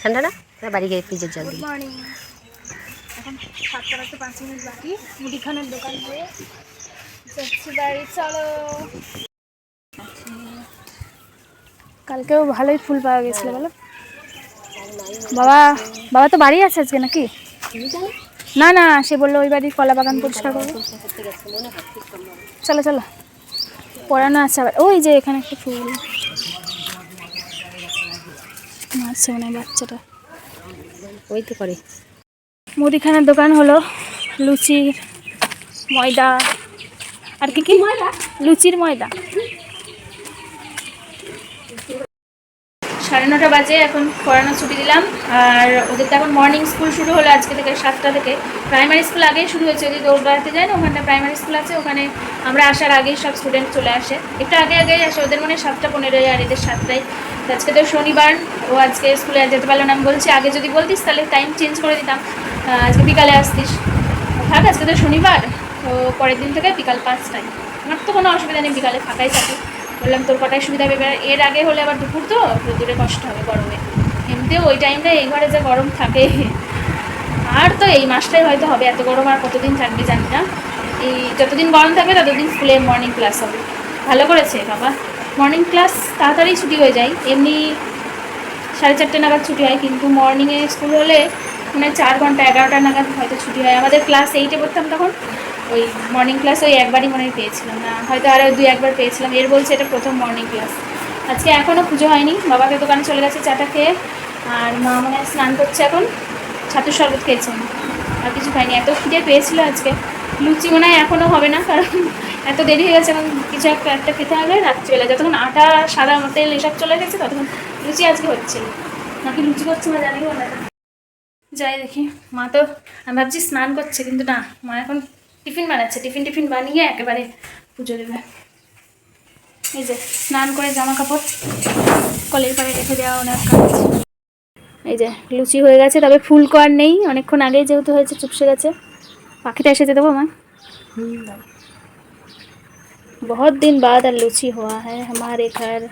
ঠান্ডা না। বাড়ি গিয়ে ফ্রিজের জল এখন কালকেও ভালোই ফুল পাওয়া গেছিল বলো। বাবা বাবা তো বাড়ি আছে আজকে নাকি? না না সে বলল ওই বাড়ির কলা বাগান পরিষ্কার করব। চলো চলো। পড়ানো আছে আবার ওই যে এখানে একটা ফুল। মারছে মানে বাচ্চাটা। ওই তো করে। মুদিখানার দোকান হলো লুচির ময়দা। আর কি? কি ময়দা? লুচির ময়দা। সাড়ে নটা বাজে, এখন পড়ানো ছুটি দিলাম। আর ওদের তো এখন মর্নিং স্কুল শুরু হলো আজকে থেকে সাতটা থেকে। প্রাইমারি স্কুল আগেই শুরু হয়েছে, যদি দৌড় বেড়াতে যায় না, ওখানটা প্রাইমারি স্কুল আছে, ওখানে আমরা আসার আগেই সব স্টুডেন্ট চলে আসে। একটু আগে আগেই আসে, ওদের মনে সাতটা পনেরোই, আর এদের সাতটায় আজকে তো শনিবার, ও আজকে স্কুলে যেতে পারল না, আমি বলছি, আগে যদি বলতিস, তাহলে টাইম চেঞ্জ করে দিতাম। আজকে বিকালে আসতিস। থাক, আজকে তো শনিবার, তো পরের দিন থেকে বিকাল পাঁচটায়। আমার তো কোনো অসুবিধা নেই, বিকালে ফাঁকাই থাকে। বললাম তোর কটায় সুবিধা হবে? এর আগে হলে আবার দুপুর তো দূরে কষ্ট হবে গরমে। এমনিতেও ওই টাইমটা এই ঘরে যে গরম থাকে, আর তো এই মাসটাই হয়তো হবে, এত গরম আর কতদিন থাকবে জানি না। এই যতদিন গরম থাকবে ততদিন স্কুলে মর্নিং ক্লাস হবে। ভালো করেছে বাবা। মর্নিং ক্লাস তাড়াতাড়ি ছুটি হয়ে যায়। এমনি সাড়ে চারটে নাগাদ ছুটি হয়, কিন্তু মর্নিংয়ে স্কুল হলে মানে চার ঘণ্টা, এগারোটা নাগাদ হয়তো ছুটি হয়। আমাদের ক্লাস এইটে পড়তাম তখন। ওই মর্নিং ক্লাস ওই একবারই মনে হয় পেয়েছিলাম না, হয়তো আরও দুই একবার পেয়েছিলাম। এর বলছে এটা প্রথম মর্নিং ক্লাস আজকে এখনও পুজো হয়নি, বাবাকে দোকানে চলে গেছে চাটা খেয়ে, আর মা মনে স্নান করছে এখন, ছাতুর শরবত খেয়েছেন। আর কিছু খাইনি এত খিদে পেয়েছিল আজকে। লুচি মনে হয় এখনও হবে না, কারণ এত দেরি হয়ে গেছে, এখন কিছু একটা একটা খেতে হবে, রাত্রিবেলা। যতক্ষণ আটা, সাদা তেল এসব চলে গেছে, ততক্ষণ লুচি আজকে হচ্ছে। না। নাকি লুচি করছে না জানি না। যাই দেখি। মা তো, আমি ভাবছি স্নান করছে, কিন্তু না, মা এখন টিফিন বানাচ্ছে টিফিন টিফিন বানিয়ে একেবারে পুজো দেবে এই যে স্নান করে জামা কাপড় কলের পাড়ে রেখে দেওয়া ওনার কাজ এই যে লুচি হয়ে গেছে তবে ফুল কর নেই অনেকক্ষণ আগেই যেহেতু হয়েছে চুপসে গেছে পাখিটা এসে দেবো মা बहुत दिन बाद लूची हुआ है हमारे घर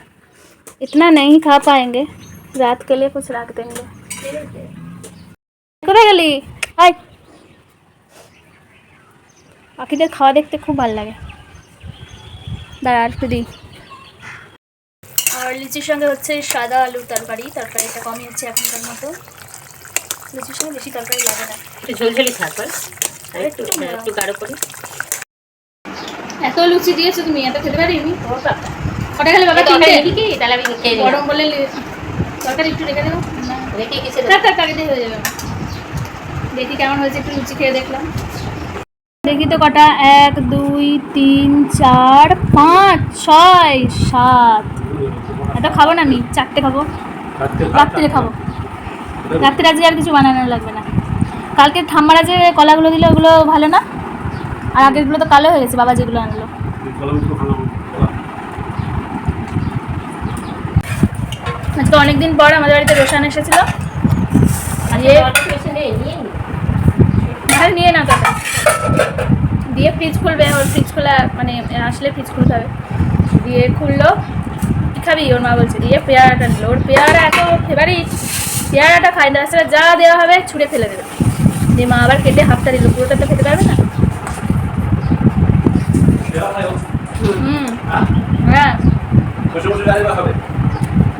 इतना नहीं खा पाएंगे रात के लिए कुछ रख देंगे কোথায় গেলি আয় পাখিদের খাওয়া দেখতে খুব ভালো লাগে। দাঁড়া আর একটু দিই। আর লিচির সঙ্গে হচ্ছে সাদা আলুর তরকারি তরকারিটা কমই হচ্ছে এখনকার মতো। লিচির সঙ্গে বেশি তরকারি লাগে না। একটু ঝোলঝোলি থাক একটু হ্যাঁ, একটু গাঢ় করে। এত লুচি দিয়েছ তুমি এত খেতে পারিনি? কটা খেলে বাবা তিনটে? কি তাহলে আমি খেয়ে গরম বলে তরকারি একটু রেখে দেবো? রেখে কিসে থাক থাক হয়ে যাবে। দেখি কেমন হয়েছে একটু লুচি খেয়ে দেখলাম। দেখি তো কটা? এক দুই তিন চার পাঁচ ছয় সাত। এত খাব না আমি? চারটে খাব। রাত্রে খাব। রাত্রে আজকে আর কিছু বানানো লাগবে না। কালকে ঠাম্মারা যে কলাগুলো দিলে ওগুলো ভালো না? আর আগেরগুলো তো কালো হয়ে গেছে বাবা যেগুলো আনলো। আজকে অনেকদিন পর আমাদের বাড়িতে রোশান এসেছিল। দিয়ে আর নিয়ে না কথা দিয়ে ফ্রিজ খুলবে, ওর ফ্রিজ খোলা মানে আসলে ফ্রিজ খুলতে হবে। দিয়ে খুললো। খাবি? ওর মা বলছে, দিয়ে পেয়ারাটা নিল। ওর পেয়ারা এত ফেভারিট পেয়ারাটা খাই, না যা দেওয়া হবে, ছুঁড়ে ফেলে দেবে। দিয়ে মা আবার কেটে হাফটা দিল। পুরোটা তো খেতে পারবে না? হুম। হ্যাঁ।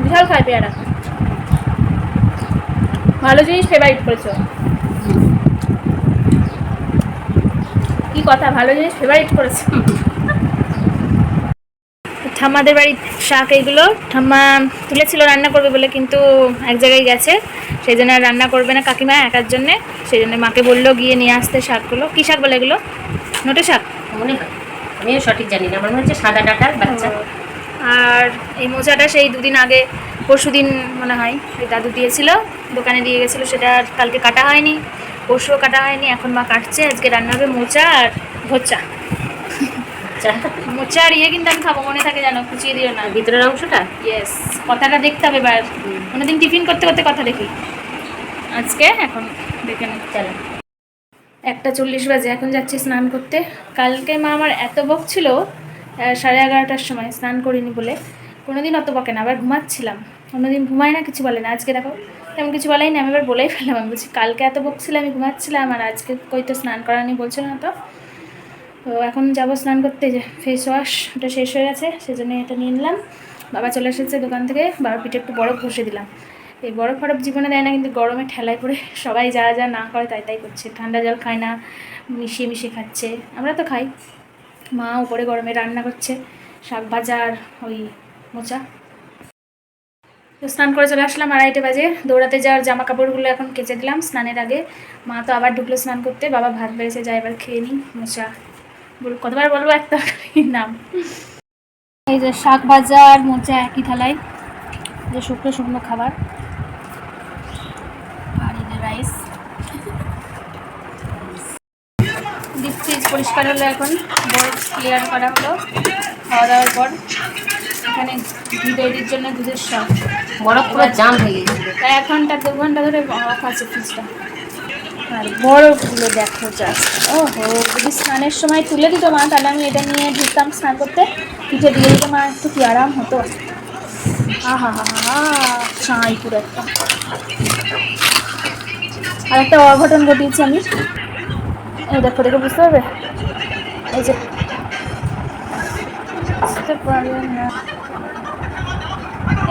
বিশাল খায় পেয়ারা। ভালো জিনিস ফেভারিট করেছ। কি কথা ভালো জিনিস ফেভারিট করেছে? ঠাম্মাদের বাড়ির শাক এইগুলো ঠাম্মা তুলেছিল রান্না করবে বলে কিন্তু এক জায়গায় গেছে সেই জন্য আর রান্না করবে না কাকিমা একার জন্যে সেই জন্য মাকে বলল গিয়ে নিয়ে আসতে শাকগুলো। কী শাক বলে এগুলো? নোটে শাক? মনে হয়। আমিও সঠিক জানি না আমার মনে হচ্ছে সাদা ডাটার বাচ্চা। আর এই মোজাটা সেই দুদিন আগে পরশু দিন মনে হয় দাদু দিয়েছিল দোকানে দিয়ে গেছিল সেটা কালকে কাটা হয়নি। পরশুও কাটা হয়নি এখন মা কাটছে আজকে রান্না হবে মোচা আর ভোচা মোচা আর ইয়ে কিন্তু আমি খাব মনে থাকে জানো কুচিয়ে দিও না। ভিতরের অংশটা? ইয়েস কথাটা দেখতে হবে এবার কোনোদিন টিফিন করতে করতে কথা দেখি। আজকে এখন দেখে নিই চলো। একটা চল্লিশ বাজে এখন যাচ্ছি স্নান করতে। কালকে মা আমার এত বক ছিল সাড়ে এগারোটার সময় স্নান করিনি বলে। কোনোদিন অত বকে না, আবার ঘুমাচ্ছিলাম। অন্যদিন ঘুমায় না, কিছু বলে না। আজকে দেখো, তেমন কিছু বলেই না আমি এবার বলেই ফেললাম। আমি বলছি, কালকে এত বকছিলাম, আমি ঘুমাচ্ছিলাম, আর আজকে কই তো স্নান করানি বলছে না তো। তো এখন যাব স্নান করতে যে ফেস ওয়াশ ওটা শেষ হয়ে গেছে সেজন্য এটা নিয়ে নিলাম। বাবা চলে এসেছে দোকান থেকে, বাবার পিঠে একটু বরফ ঘষে দিলাম। এই বরফ ফরফ জীবনে দেয় না, কিন্তু গরমে ঠেলায় পড়ে সবাই যা যা না করে তাই তাই করছে। ঠান্ডা জল খায় না, মিশিয়ে মিশিয়ে খাচ্ছে। আমরা তো খাই। মা উপরে গরমে রান্না করছে, শাক ভাজা আর ওই মোচা। তো স্নান করে চলে আসলাম আড়াইটে বাজে। দৌড়াতে যাওয়ার জামা কাপড়গুলো এখন কেচে দিলাম স্নানের আগে। মা তো আবার ঢুকলো স্নান করতে, বাবা ভাত বেড়েছে যাই এবার খেয়ে নিই, মোচা। কতবার বলব একটা নাম? এই যে শাক ভাজা আর মোচা একই থালায়, যে শুকনো শুকনো খাবার। যে রাইস। ডিপ ফ্রিজ পরিষ্কার হলো এখন বরফ ক্লিয়ার করা হলো, খাওয়া দাওয়ার পর। এখানে তৈরির জন্য দুধের সব বরফ পুরো জাম হয়ে গেছিল প্রায় এক ঘণ্টা দু ঘণ্টা ধরে অফ আছে ফ্রিজটা আর বরফগুলো দেখো জাস্ট ও হো যদি স্নানের সময় তুলে দিত মা তাহলে আমি এটা নিয়ে ঢুকতাম স্নান করতে। পিঠে দিয়ে দিত মা একটু কি আরাম হতো। আহা হা হা চাঁই পুরো একটা। আর একটা অঘটন ঘটিয়েছি আমি। এই দেখো দেখে বুঝতে পারবে? এই যে বুঝতে পারবে না।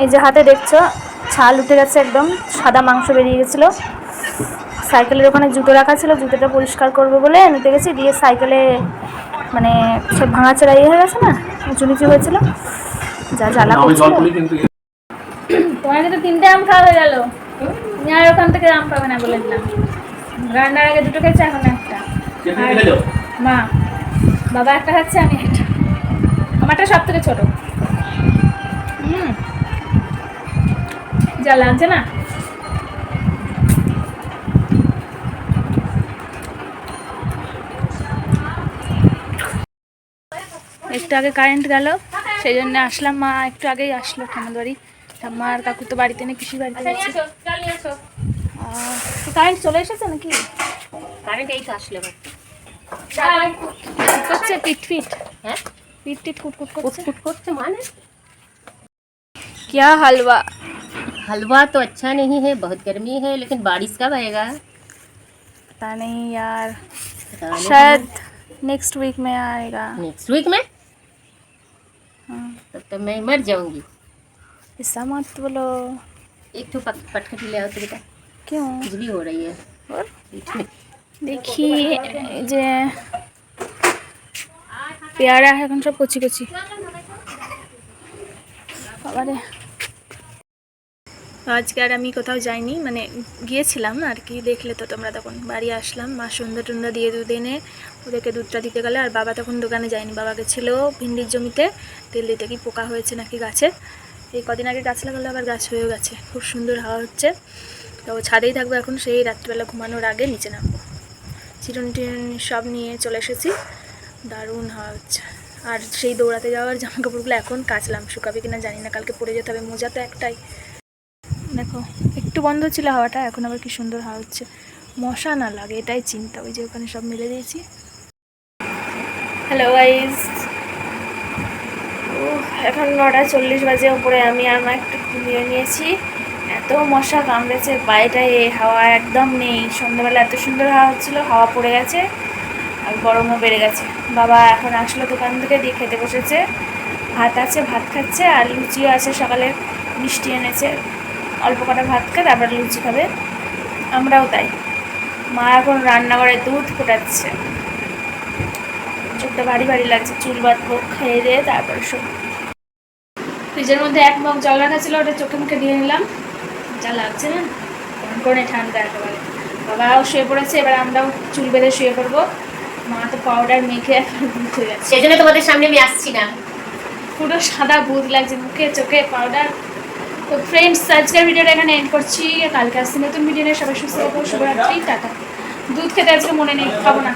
এই যে হাতে দেখছ ছাল উঠে গেছে একদম সাদা মাংস বেরিয়ে গেছিল। সাইকেলের ওখানে জুতো রাখা ছিল জুতোটা পরিষ্কার করব বলে নিতে গেছি দিয়ে সাইকেলে মানে সব ভাঙাচোরা ইয়ে হয়ে গেছে না উঁচু নিচু হয়েছিল। যা জ্বালা তোমার কিন্তু তিনটে আম খাওয়া হয়ে গেল। তুমি আর ওখান থেকে আম পাবে না বলে দিলাম। রান্নার আগে দুটো খেয়েছে এখন একটা। আর মা বাবা একটা খাচ্ছে আমি একটা। আমারটা সব থেকে ছোট। হুম। যা লাগছে না। একটু আগে কারেন্ট গেল সেই জন্য আসলাম মা একটু আগেই আসলো ঠাম্মার বাড়ি ঠাম্মা আর কাকু তো বাড়িতে নেই পিসির বাড়িতে গেছে কারেন্ট চলে এসেছে নাকি? কারেন্ট এই তো আসলো। করছে পিট পিট হ্যাঁ? পিট টিট কুট কুট করছে কুটকুট করছে মানে क्या हलवा हलवा तो अच्छा नहीं है बहुत गर्मी है लेकिन बारिश कब आएगा पता नहीं यार पता नहीं। शायद नेक्स्ट वीक में आएगा नेक्स्ट वीक में हाँ, तब तो मैं मर जाऊंगी ऐसा मत बोलो एक तो पट पटखटी ले आओ तो बेटा क्यों बिजली हो रही है और बीच में देखिए যে পেয়ারা এখন সব কচি কচি। বাবারে। আজকে আর আমি কোথাও যাইনি মানে গিয়েছিলাম আর কি, দেখলে তো তোমরা তখন বাড়ি আসলাম, মা সন্ধ্যা টন্ধ্যা দিয়ে দুধ এনে ওদেরকে দুধটা দিতে গেলে আর বাবা তখন দোকানে যায়নি বাবাকে ছিল ভিন্ডির জমিতে তেল দিতে কি পোকা হয়েছে নাকি গাছে। এই কদিন আগে গাছ লাগালো, আবার গাছ হয়েও গেছে, খুব সুন্দর হাওয়া হচ্ছে। তো ছাদেই থাকব এখন, সেই রাত্রিবেলা ঘুমানোর আগে নিচে নামবো। চিরুনি সব নিয়ে চলে এসেছি। দারুণ হচ্ছে আর সেই দৌড়াতে যাওয়ার জামা কাপড়গুলো এখন কাচলাম। শুকাবে কিনা জানি না, কালকে পরে যেতে হবে। মোজা তো একটাই। দেখো, একটু বন্ধ ছিল হাওয়াটা, এখন আবার কি সুন্দর হাওয়া হচ্ছে। মশা না লাগে, এটাই চিন্তা। ওই যে ওখানে সব মিলে দিয়েছি। হ্যালো গাইজ এখন নটা চল্লিশ বাজে, উপরে আমি আর মা একটু ঘুমিয়ে নিয়েছি। এত মশা কামড়েছে এই হাওয়া একদম নেই। সন্ধ্যাবেলা এত সুন্দর হাওয়া হচ্ছিল, হাওয়া পড়ে গেছে। আর গরমও বেড়ে গেছে। বাবা এখন আসলো, দোকান থেকে দিয়ে খেতে বসেছে। ভাত আছে, ভাত খাচ্ছে, আর লুচিও আছে, সকালে মিষ্টি এনেছে। অল্প কটা ভাত খায়, তারপর লুচি খাবে। আমরাও তাই। মা এখন রান্নাঘরে দুধ ফোটাচ্ছে। চোখটা ভারী ভারী লাগছে, চুল বাঁধবো, খেয়ে দিয়ে তারপরে সব ফ্রিজের মধ্যে এক মগ জল রাখা ছিল, ওটা চোখে মুখে দিয়ে নিলাম। যা লাগছে না কনকনে ঠান্ডা একেবারে। বাবাও শুয়ে পড়েছে, এবার আমরাও চুল বেঁধে শুয়ে পড়ব। মা তো পাউডার মেখে গেছে। সেই জন্য তোমাদের সামনে আমি আসছি না। পুরো সাদা বুধ লাগছে মুখে চোখে পাউডার তো ফ্রেন্ডস আজকের ভিডিওটা এখানে এন্ড করছি। কালকে আসছি নতুন ভিডিও নিয়ে। সবাই সুস্থ থাকো শুভরাত্রি টাটা। দুধ খেতে আজকে মনে নেই খাব না।